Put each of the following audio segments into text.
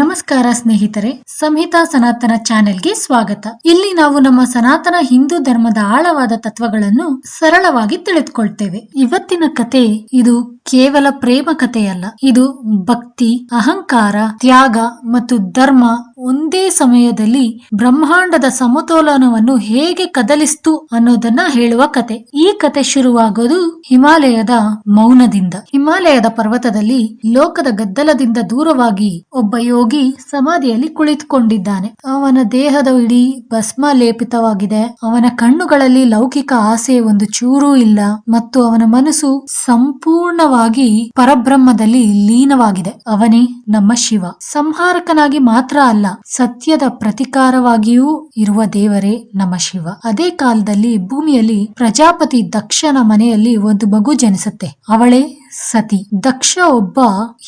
ನಮಸ್ಕಾರ ಸ್ನೇಹಿತರೆ, ಸಂಹಿತಾ ಸನಾತನ ಚಾನೆಲ್ಗೆ ಸ್ವಾಗತ. ಇಲ್ಲಿ ನಾವು ನಮ್ಮ ಸನಾತನ ಹಿಂದೂ ಧರ್ಮದ ಆಳವಾದ ತತ್ವಗಳನ್ನು ಸರಳವಾಗಿ ತಿಳಿದುಕೊಳ್ತೇವೆ. ಇವತ್ತಿನ ಕತೆ ಇದು ಕೇವಲ ಪ್ರೇಮ ಕಥೆಯಲ್ಲ. ಇದು ಭಕ್ತಿ, ಅಹಂಕಾರ, ತ್ಯಾಗ ಮತ್ತು ಧರ್ಮ ಒಂದೇ ಸಮಯದಲ್ಲಿ ಬ್ರಹ್ಮಾಂಡದ ಸಮತೋಲನವನ್ನು ಹೇಗೆ ಕದಲಿಸ್ತು ಅನ್ನೋದನ್ನ ಹೇಳುವ ಕತೆ ಈ ಕತೆ ಶುರುವಾಗೋದು ಹಿಮಾಲಯದ ಮೌನದಿಂದ. ಹಿಮಾಲಯದ ಪರ್ವತದಲ್ಲಿ ಲೋಕದ ಗದ್ದಲದಿಂದ ದೂರವಾಗಿ ಒಬ್ಬ ಯೋಗಿ ಸಮಾಧಿಯಲ್ಲಿ ಕುಳಿತುಕೊಂಡಿದ್ದಾನೆ. ಅವನ ದೇಹದ ಇಡೀ ಭಸ್ಮ ಲೇಪಿತವಾಗಿದೆ. ಅವನ ಕಣ್ಣುಗಳಲ್ಲಿ ಲೌಕಿಕ ಆಸೆ, ಒಂದು ಚೂರೂ ಇಲ್ಲ. ಮತ್ತು ಅವನ ಮನಸ್ಸು ಸಂಪೂರ್ಣವಾಗಿ ಪರಬ್ರಹ್ಮದಲ್ಲಿ ಲೀನವಾಗಿದೆ. ಅವನೇ ನಮ್ಮ ಶಿವ. ಸಂಹಾರಕನಾಗಿ ಮಾತ್ರ ಅಲ್ಲ, ಸತ್ಯದ ಪ್ರತಿಕಾರವಾಗಿಯೂ ಇರುವ ದೇವರೇ ನಮ್ಮ ಶಿವ. ಅದೇ ಕಾಲದಲ್ಲಿ ಭೂಮಿಯಲ್ಲಿ ಪ್ರಜಾಪತಿ ದಕ್ಷನ ಮನೆಯಲ್ಲಿ ಒಂದು ಮಗು ಜನಿಸುತ್ತೆ. ಅವಳೇ ಸತಿ. ದಕ್ಷ ಒಬ್ಬ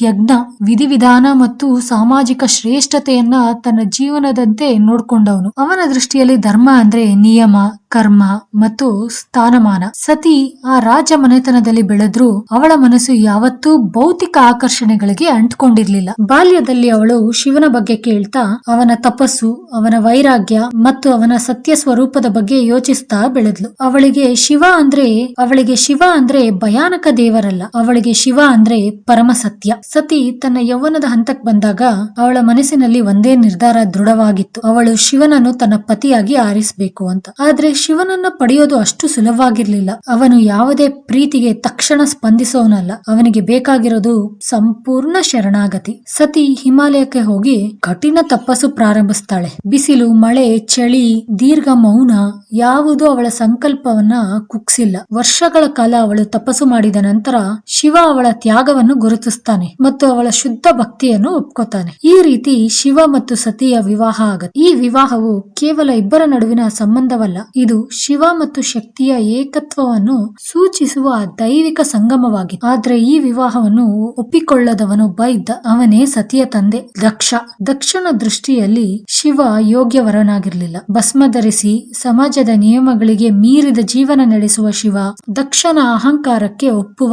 ಯಜ್ಞ, ವಿಧಿವಿಧಾನ ಮತ್ತು ಸಾಮಾಜಿಕ ಶ್ರೇಷ್ಠತೆಯನ್ನ ತನ್ನ ಜೀವನದಂತೆ ನೋಡ್ಕೊಂಡವನು. ಅವನ ದೃಷ್ಟಿಯಲ್ಲಿ ಧರ್ಮ ಅಂದ್ರೆ ನಿಯಮ, ಕರ್ಮ ಮತ್ತು ಸ್ಥಾನಮಾನ. ಸತಿ ಆ ರಾಜ ಮನೆತನದಲ್ಲಿ ಬೆಳೆದ್ರು ಅವಳ ಮನಸ್ಸು ಯಾವತ್ತೂ ಭೌತಿಕ ಆಕರ್ಷಣೆಗಳಿಗೆ ಅಂಟ್ಕೊಂಡಿರ್ಲಿಲ್ಲ. ಬಾಲ್ಯದಲ್ಲಿ ಅವಳು ಶಿವನ ಬಗ್ಗೆ ಕೇಳ್ತಾ ಅವನ ತಪಸ್ಸು, ಅವನ ವೈರಾಗ್ಯ ಮತ್ತು ಅವನ ಸತ್ಯ ಸ್ವರೂಪದ ಬಗ್ಗೆ ಯೋಚಿಸ್ತಾ ಬೆಳೆದ್ಲು. ಅವಳಿಗೆ ಶಿವ ಅಂದ್ರೆ, ಅವಳಿಗೆ ಶಿವ ಅಂದ್ರೆ ಭಯಾನಕ ದೇವರಲ್ಲ. ಅವಳಿಗೆ ಶಿವ ಅಂದ್ರೆ ಪರಮ ಸತ್ಯ. ಸತಿ ತನ್ನ ಯೌವನದ ಹಂತಕ್ಕೆ ಬಂದಾಗ ಅವಳ ಮನಸ್ಸಿನಲ್ಲಿ ಒಂದೇ ನಿರ್ಧಾರ ದೃಢವಾಗಿತ್ತು. ಅವಳು ಶಿವನನ್ನು ತನ್ನ ಪತಿಯಾಗಿ ಆರಿಸಬೇಕು ಅಂತ. ಆದ್ರೆ ಶಿವನನ್ನ ಪಡೆಯೋದು ಅಷ್ಟು ಸುಲಭವಾಗಿರ್ಲಿಲ್ಲ. ಅವನು ಯಾವುದೇ ಪ್ರೀತಿಗೆ ತಕ್ಷಣ ಸ್ಪಂದಿಸೋನಲ್ಲ. ಅವನಿಗೆ ಬೇಕಾಗಿರೋದು ಸಂಪೂರ್ಣ ಶರಣಾಗತಿ. ಸತಿ ಹಿಮಾಲಯಕ್ಕೆ ಹೋಗಿ ಕಠಿಣ ತಪಸ್ಸು ಪ್ರಾರಂಭಿಸ್ತಾಳೆ. ಬಿಸಿಲು, ಮಳೆ, ಚಳಿ, ದೀರ್ಘ ಮೌನ ಯಾವುದು ಅವಳ ಸಂಕಲ್ಪವನ್ನ ಕುಗ್ಸಿಲ್ಲ. ವರ್ಷಗಳ ಕಾಲ ಅವಳು ತಪಸ್ಸು ಮಾಡಿದ ನಂತರ ಶಿವ ಅವಳ ತ್ಯಾಗವನ್ನು ಗುರುತಿಸ್ತಾನೆ ಮತ್ತು ಅವಳ ಶುದ್ಧ ಭಕ್ತಿಯನ್ನು ಒಪ್ಕೋತಾನೆ. ಈ ರೀತಿ ಶಿವ ಮತ್ತು ಸತಿಯ ವಿವಾಹ ಆಗತ್ತೆ. ಈ ವಿವಾಹವು ಕೇವಲ ಇಬ್ಬರ ನಡುವಿನ ಸಂಬಂಧವಲ್ಲ, ಇದು ಶಿವ ಮತ್ತು ಶಕ್ತಿಯ ಏಕತ್ವವನ್ನು ಸೂಚಿಸುವ ದೈವಿಕ ಸಂಗಮವಾಗಿದೆ. ಆದ್ರೆ ಈ ವಿವಾಹವನ್ನು ಒಪ್ಪಿಕೊಳ್ಳದವನೊಬ್ಬ ಇದ್ದ ಅವನೇ ಸತಿಯ ತಂದೆ. ದಕ್ಷ, ದಕ್ಷನ ದೃಷ್ಟಿಯಲ್ಲಿ ಶಿವ ಯೋಗ್ಯವರನಾಗಿರ್ಲಿಲ್ಲ. ಭಸ್ಮ ಧರಿಸಿ ಸಮಾಜದ ನಿಯಮಗಳಿಗೆ ಮೀರಿದ ಜೀವನ ನಡೆಸುವ ಶಿವ, ದಕ್ಷನ ಅಹಂಕಾರಕ್ಕೆ ಒಪ್ಪುವ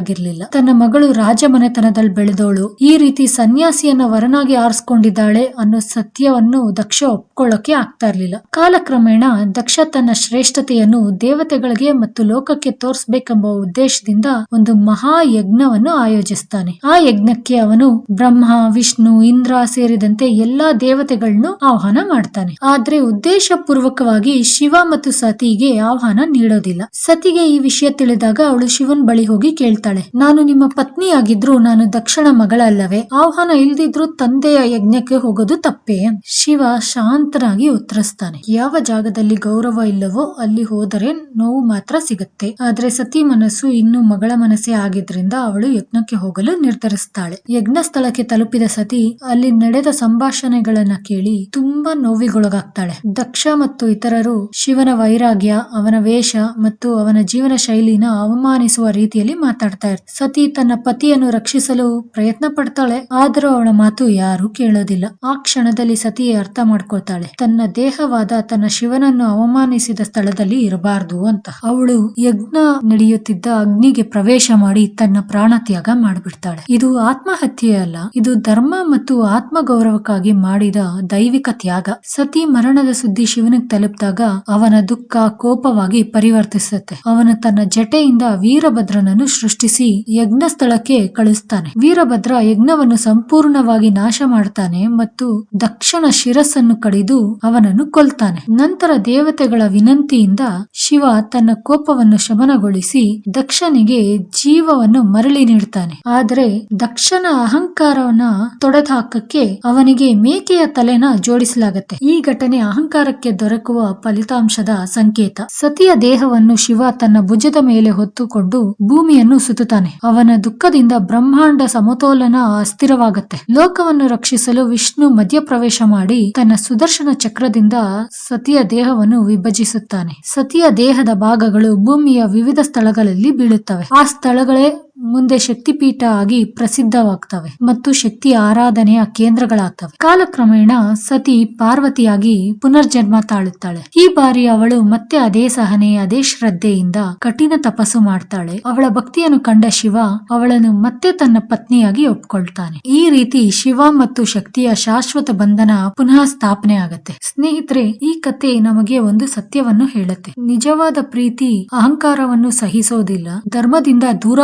ವ್ಯಕ್ತಿಯಾಗಿರ್ಲಿಲ್ಲ ತನ್ನ ಮಗಳು ರಾಜಮನೆತನದಲ್ಲಿ ಬೆಳೆದವಳು. ಈ ರೀತಿ ಸನ್ಯಾಸಿಯನ್ನ ವರನಾಗಿ ಆರಿಸ್ಕೊಂಡಿದ್ದಾಳೆ ಅನ್ನೋ ಸತ್ಯವನ್ನು ದಕ್ಷ ಒಪ್ಕೊಳ್ಳೋಕೆ ಆಗ್ತಾ ಇರ್ಲಿಲ್ಲ. ಕಾಲಕ್ರಮೇಣ ದಕ್ಷ ತನ್ನ ಶ್ರೇಷ್ಠತೆಯನ್ನು ದೇವತೆಗಳಿಗೆ ಮತ್ತು ಲೋಕಕ್ಕೆ ತೋರ್ಸ್ಬೇಕೆಂಬ ಉದ್ದೇಶದಿಂದ ಒಂದು ಮಹಾ ಯಜ್ಞವನ್ನು ಆಯೋಜಿಸ್ತಾನೆ. ಆ ಯಜ್ಞಕ್ಕೆ ಅವನು ಬ್ರಹ್ಮ, ವಿಷ್ಣು, ಇಂದ್ರ ಸೇರಿದಂತೆ ಎಲ್ಲಾ ದೇವತೆಗಳನ್ನು ಆಹ್ವಾನ ಮಾಡ್ತಾನೆ. ಆದ್ರೆ ಉದ್ದೇಶ ಪೂರ್ವಕವಾಗಿ ಶಿವ ಮತ್ತು ಸತಿಗೆ ಆಹ್ವಾನ ನೀಡೋದಿಲ್ಲ. ಸತಿಗೆ ಈ ವಿಷಯ ತಿಳಿದಾಗ ಅವಳು ಶಿವನ್ ಬಳಿ ಹೋಗಿ ಕೇಳ್ತಾಳೆ. ನಾನು ನಿಮ್ಮ ಪತ್ನಿಯಾಗಿದ್ರು ನಾನು ದಕ್ಷಿಣ ಮಗಳಲ್ಲವೇ? ಆಹ್ವಾನ ಇಲ್ದಿದ್ರು ತಂದೆಯ ಯಜ್ಞಕ್ಕೆ ಹೋಗೋದು ತಪ್ಪೇ? ಶಿವ ಶಾಂತನಾಗಿ ಉತ್ತರಿಸ್ತಾನೆ, ಯಾವ ಜಾಗದಲ್ಲಿ ಗೌರವ ಇಲ್ಲವೋ ಅಲ್ಲಿ ಹೋದರೆ ನೋವು ಮಾತ್ರ ಸಿಗುತ್ತೆ. ಆದ್ರೆ ಸತಿ ಮನಸ್ಸು ಇನ್ನು ಮಗಳ ಮನಸ್ಸೇ ಆಗಿದ್ರಿಂದ ಅವಳು ಯಜ್ಞಕ್ಕೆ ಹೋಗಲು ನಿರ್ಧರಿಸ್ತಾಳೆ. ಯಜ್ಞ ಸ್ಥಳಕ್ಕೆ ತಲುಪಿದ ಸತಿ ಅಲ್ಲಿ ನಡೆದ ಸಂಭಾಷಣೆಗಳನ್ನ ಕೇಳಿ ತುಂಬಾ ನೋವಿಗೊಳಗಾಗ್ತಾಳೆ. ದಕ್ಷ ಮತ್ತು ಇತರರು ಶಿವನ ವೈರಾಗ್ಯ, ಅವನ ವೇಷ ಮತ್ತು ಅವನ ಜೀವನ ಶೈಲಿನ ಅವಮಾನಿಸುವ ರೀತಿಯಲ್ಲಿ ಮಾತಾಡ್ತಾ ಇರ್ತಾರೆ ಸತಿ ತನ್ನ ಪತಿಯನ್ನು ರಕ್ಷಿಸಲು ಪ್ರಯತ್ನ ಪಡ್ತಾಳೆ. ಆದರೂ ಅವಳ ಮಾತು ಯಾರು ಕೇಳೋದಿಲ್ಲ. ಆ ಕ್ಷಣದಲ್ಲಿ ಸತಿ ಅರ್ಥ ಮಾಡ್ಕೊಳ್ತಾಳೆ. ತನ್ನ ದೇಹವಾದ ತನ್ನ ಶಿವನನ್ನು ಅವಮಾನಿಸಿದ ಸ್ಥಳದಲ್ಲಿ ಇರಬಾರ್ದು ಅಂತ. ಅವಳು ಯಜ್ಞ ನಡೆಯುತ್ತಿದ್ದ ಅಗ್ನಿಗೆ ಪ್ರವೇಶ ಮಾಡಿ ತನ್ನ ಪ್ರಾಣ ತ್ಯಾಗ ಮಾಡಿಬಿಡ್ತಾಳೆ. ಇದು ಆತ್ಮಹತ್ಯೆ ಅಲ್ಲ. ಇದು ಧರ್ಮ ಮತ್ತು ಆತ್ಮ ಗೌರವಕ್ಕಾಗಿ ಮಾಡಿದ ದೈವಿಕ ತ್ಯಾಗ. ಸತಿ ಮರಣದ ಸುದ್ದಿ ಶಿವನಿಗೆ ತಲುಪಿದಾಗ ಅವನ ದುಃಖ ಕೋಪವಾಗಿ ಪರಿವರ್ತಿಸುತ್ತೆ. ಅವನು ತನ್ನ ಜಟೆಯಿಂದ ವೀರಭದ್ರನನ್ನು ಸೃಷ್ಟಿಸಿ ಯಜ್ಞ ಸ್ಥಳಕ್ಕೆ ಕಳಿಸ್ತಾನೆ. ವೀರಭದ್ರ ಯಜ್ಞವನ್ನು ಸಂಪೂರ್ಣವಾಗಿ ನಾಶ ಮಾಡ್ತಾನೆ ಮತ್ತು ದಕ್ಷನ ಶಿರಸ್ಸನ್ನು ಕಡಿದು ಅವನನ್ನು ಕೊಲ್ತಾನೆ. ನಂತರ ದೇವತೆಗಳ ವಿನಂತಿಯಿಂದ ಶಿವ ತನ್ನ ಕೋಪವನ್ನು ಶಮನಗೊಳಿಸಿ ದಕ್ಷನಿಗೆ ಜೀವವನ್ನು ಮರಳಿ ನೀಡ್ತಾನೆ. ಆದರೆ ದಕ್ಷನ ಅಹಂಕಾರವನ್ನ ತೊಡೆದು ಹಾಕಕ್ಕೆ ಅವನಿಗೆ ಮೇಕೆಯ ತಲೆನ ಜೋಡಿಸಲಾಗತ್ತೆ. ಈ ಘಟನೆ ಅಹಂಕಾರಕ್ಕೆ ದೊರಕುವ ಫಲಿತಾಂಶದ ಸಂಕೇತ. ಸತಿಯ ದೇಹವನ್ನು ಶಿವ ತನ್ನ ಭುಜದ ಮೇಲೆ ಹೊತ್ತುಕೊಂಡು ಭೂಮಿಯನ್ನು ಸುತ್ತುತ್ತಾನೆ. ಅವನ ದುಃಖದಿಂದ ಬ್ರಹ್ಮಾಂಡ ಸಮತೋಲನ ಅಸ್ಥಿರವಾಗುತ್ತೆ. ಲೋಕವನ್ನು ರಕ್ಷಿಸಲು ವಿಷ್ಣು ಮಧ್ಯಪ್ರವೇಶ ಮಾಡಿ ತನ್ನ ಸುದರ್ಶನ ಚಕ್ರದಿಂದ ಸತಿಯ ದೇಹವನ್ನು ವಿಭಜಿಸುತ್ತಾನೆ. ಸತಿಯ ದೇಹದ ಭಾಗಗಳು ಭೂಮಿಯ ವಿವಿಧ ಸ್ಥಳಗಳಲ್ಲಿ ಬೀಳುತ್ತವೆ. ಆ ಸ್ಥಳಗಳೇ ಮುಂದೆ ಶಕ್ತಿಪೀಠ ಆಗಿ ಪ್ರಸಿದ್ಧವಾಗ್ತವೆ ಮತ್ತು ಶಕ್ತಿ ಆರಾಧನೆಯ ಕೇಂದ್ರಗಳಾಗ್ತವೆ. ಕಾಲಕ್ರಮೇಣ ಸತಿ ಪಾರ್ವತಿಯಾಗಿ ಪುನರ್ಜನ್ಮ ತಾಳುತ್ತಾಳೆ. ಈ ಬಾರಿ ಅವಳು ಮತ್ತೆ ಅದೇ ಸಹನೆ, ಅದೇ ಶ್ರದ್ಧೆಯಿಂದ ಕಠಿಣ ತಪಸ್ಸು ಮಾಡ್ತಾಳೆ. ಅವಳ ಭಕ್ತಿಯನ್ನು ಕಂಡ ಶಿವ ಅವಳನ್ನು ಮತ್ತೆ ತನ್ನ ಪತ್ನಿಯಾಗಿ ಒಪ್ಕೊಳ್ತಾನೆ. ಈ ರೀತಿ ಶಿವ ಮತ್ತು ಶಕ್ತಿಯ ಶಾಶ್ವತ ಬಂಧನ ಪುನಃ ಸ್ಥಾಪನೆ ಆಗತ್ತೆ. ಸ್ನೇಹಿತರೆ, ಈ ಕತೆ ನಮಗೆ ಒಂದು ಸತ್ಯವನ್ನು ಹೇಳುತ್ತೆ. ನಿಜವಾದ ಪ್ರೀತಿ, ಅಹಂಕಾರವನ್ನು ಸಹಿಸೋದಿಲ್ಲ. ಧರ್ಮದಿಂದ ದೂರ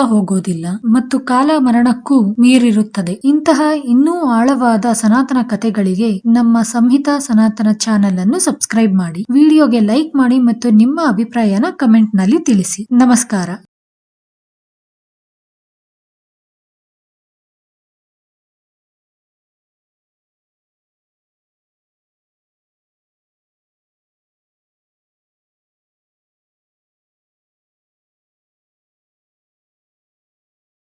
ಹೋಗೋದಿಲ್ಲ ಮತ್ತು ಕಾಲ ಮರಣಕ್ಕೂ ಮೀರಿರುತ್ತದೆ. ಇಂತಹ ಇನ್ನೂ ಆಳವಾದ ಸನಾತನ ಕಥೆಗಳಿಗೆ ನಮ್ಮ ಸಂಹಿತಾ ಸನಾತನ ಚಾನೆಲ್ ಅನ್ನು ಸಬ್ಸ್ಕ್ರೈಬ್ ಮಾಡಿ. ವಿಡಿಯೋಗೆ ಲೈಕ್ ಮಾಡಿ ಮತ್ತು ನಿಮ್ಮ ಅಭಿಪ್ರಾಯನ ಕಮೆಂಟ್ನಲ್ಲಿ ತಿಳಿಸಿ. ನಮಸ್ಕಾರ.